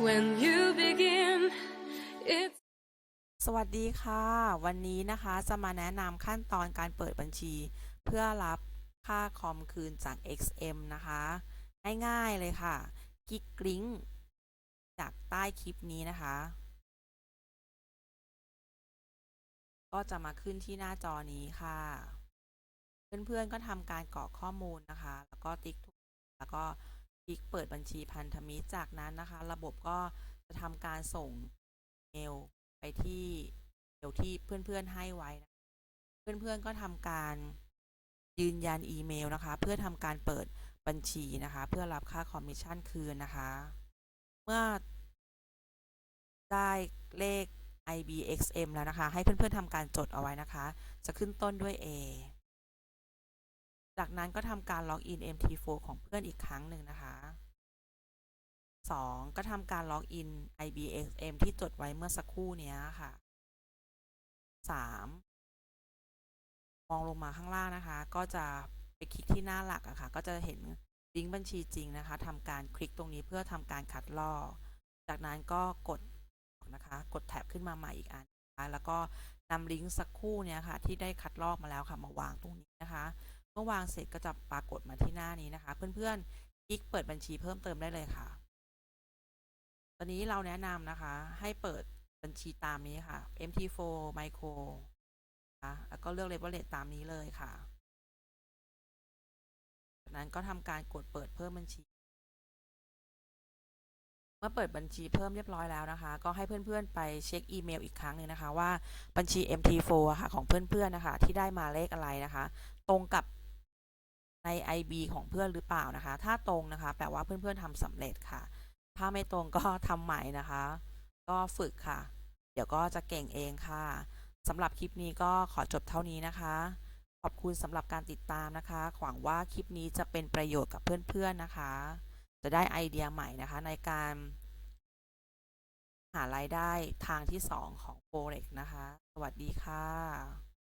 When you begin, it's สวัสดีค่ะ วันนี้นะคะจะมาแนะนำขั้นตอนการเปิดบัญชี เพื่อรับค่าคอมคืนจาก XM นะคะ ง่ายๆเลยค่ะ คลิกลิงก์จากใต้คลิปนี้นะคะ ก็จะมาขึ้นที่หน้าจอนี้ค่ะ เพื่อนๆก็ทำการกรอกข้อมูลนะคะ แล้วก็ติ๊กถูกแล้วก็ คลิกเปิดบัญชีพันธมิตรจากนั้นนะคะ ระบบก็จะทำการส่งเมลไปที่เดี๋ยวที่เพื่อนๆให้ไว้นะเพื่อนๆก็ทำการยืนยันอีเมลนะคะ เพื่อทำการเปิดบัญชีนะคะ เพื่อรับค่าคอมมิชชั่นคืนนะคะ เมื่อได้เลข IBXM แล้วนะคะ ให้เพื่อนๆทำการจดเอาไว้นะคะ จะขึ้นต้นด้วย A จากนั้นก็ทำการล็อกอิน MT4 ของเพื่อนอีกครั้งหนึ่งนะคะ 2. ก็ทำการล็อกอิน IBXM ที่จดไว้เมื่อสักครู่นี้ค่ะ 3. มองลงมาข้างล่างนะคะ ก็จะไปคลิกที่หน้าหลักอะค่ะ ก็จะเห็นลิงก์บัญชีจริงนะคะทำการคลิกตรงนี้เพื่อทำการคัดลอก จากนั้นก็กดนะคะ กดแท็บขึ้นมาใหม่อีกอันนะคะแล้วก็นำลิงก์สักครู่เนี้ยค่ะ ที่ได้คัดลอกมาแล้วค่ะมาวางตรงนี้นะคะ เมื่อวางเสร็จก็จะปรากฏมาที่หน้านี้นะคะ เพื่อนๆ คลิกเปิดบัญชีเพิ่มเติมได้เลยค่ะ ตอนนี้เราแนะนำนะคะ ให้เปิดบัญชีตามนี้ค่ะ MT4 Micro นะคะแล้วก็เลือก Leverage ตามนี้เลยค่ะ จากนั้นก็ทำการกดเปิดเพิ่มบัญชี เมื่อเปิดบัญชีเพิ่มเรียบร้อยแล้วนะคะ ก็ให้เพื่อนๆไปเช็คอีเมลอีกครั้งหนึ่งนะคะ ว่าบัญชี MT4 อะค่ะของเพื่อนๆนะคะ ที่ได้มาเลขอะไรนะคะ ตรงกับ ใน IB ของเพื่อนหรือเปล่านะคะ ถ้าตรงนะคะ แปลว่าเพื่อนๆทำสำเร็จค่ะ ถ้าไม่ตรงก็ทำใหม่นะคะ ก็ฝึกค่ะ เดี๋ยวก็จะเก่งเองค่ะสำหรับคลิปนี้ก็ขอจบเท่านี้นะคะ ขอบคุณสำหรับการติดตามนะคะ หวังว่าคลิปนี้จะเป็นประโยชน์กับเพื่อนๆนะคะ จะได้ไอเดียใหม่นะคะในการ หารายได้ทางที่ 2 ของ Forex นะคะ สวัสดีค่ะ